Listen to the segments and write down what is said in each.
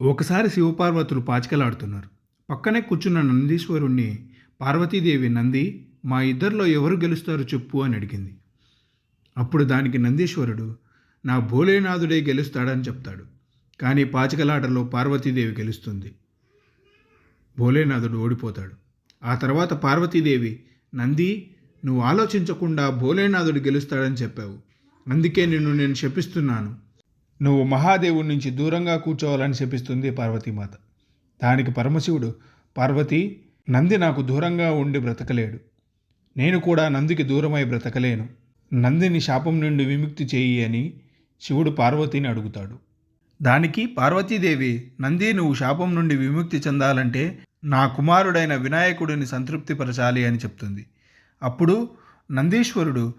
ఒకసారి శివపార్వతులు పాచికలాడుతున్నారు. పక్కనే కూర్చున్న నందీశ్వరుణ్ణి పార్వతీదేవి నంది మా ఇద్దరిలో ఎవరు గెలుస్తారో చెప్పు అని అడిగింది. అప్పుడు దానికి నందీశ్వరుడు నా భోలేనాథుడే గెలుస్తాడని చెప్తాడు. కానీ పాచికలాటలో పార్వతీదేవి గెలుస్తుంది. భోలేనాథుడు ఓడిపోతాడు. ఆ తర్వాత పార్వతీదేవి నంది నువ్వు ఆలోచించకుండా భోలేనాథుడు గెలుస్తాడని చెప్పావు. అందుకే నిన్ను నేను శపిస్తున్నాను. నువ్వు మహాదేవుడి నుంచి దూరంగా కూర్చోవాలని శపిస్తుంది పార్వతీమాత. దానికి పరమశివుడు పార్వతి నంది నాకు దూరంగా ఉండి బ్రతకలేడు. నేను కూడా నందికి దూరమై బ్రతకలేను. నందిని శాపం నుండి విముక్తి చేయి అని శివుడు పార్వతిని అడుగుతాడు. దానికి పార్వతీదేవి నంది నువ్వు శాపం నుండి విముక్తి చెందాలంటే నా కుమారుడైన వినాయకుడిని సంతృప్తిపరచాలి అని చెప్తుంది. అప్పుడు నందీశ్వరుడు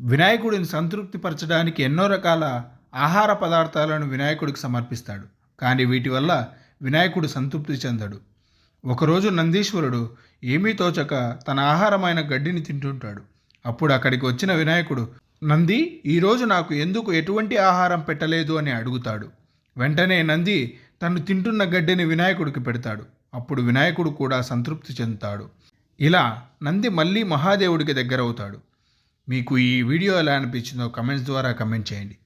వినాయకుడిని సంతృప్తిపరచడానికి ఎన్నో రకాల ఆహార పదార్థాలను వినాయకుడికి సమర్పిస్తాడు. కానీ వీటి వల్ల వినాయకుడు సంతృప్తి చెందడు. ఒకరోజు నందీశ్వరుడు ఏమీ తోచక తన ఆహారమైన గడ్డిని తింటుంటాడు. అప్పుడు అక్కడికి వచ్చిన వినాయకుడు నంది ఈరోజు నాకు ఎందుకు ఎటువంటి ఆహారం పెట్టలేదు? అని అడుగుతాడు. వెంటనే నంది తను తింటున్న గడ్డిని వినాయకుడికి పెడతాడు. అప్పుడు వినాయకుడు కూడా సంతృప్తి చెందుతాడు. ఇలా నంది మళ్ళీ మహాదేవుడికి దగ్గరవుతాడు. మీకు ఈ వీడియో ఎలా అనిపించిందో కమెంట్స్ ద్వారా కమెంట్ చేయండి.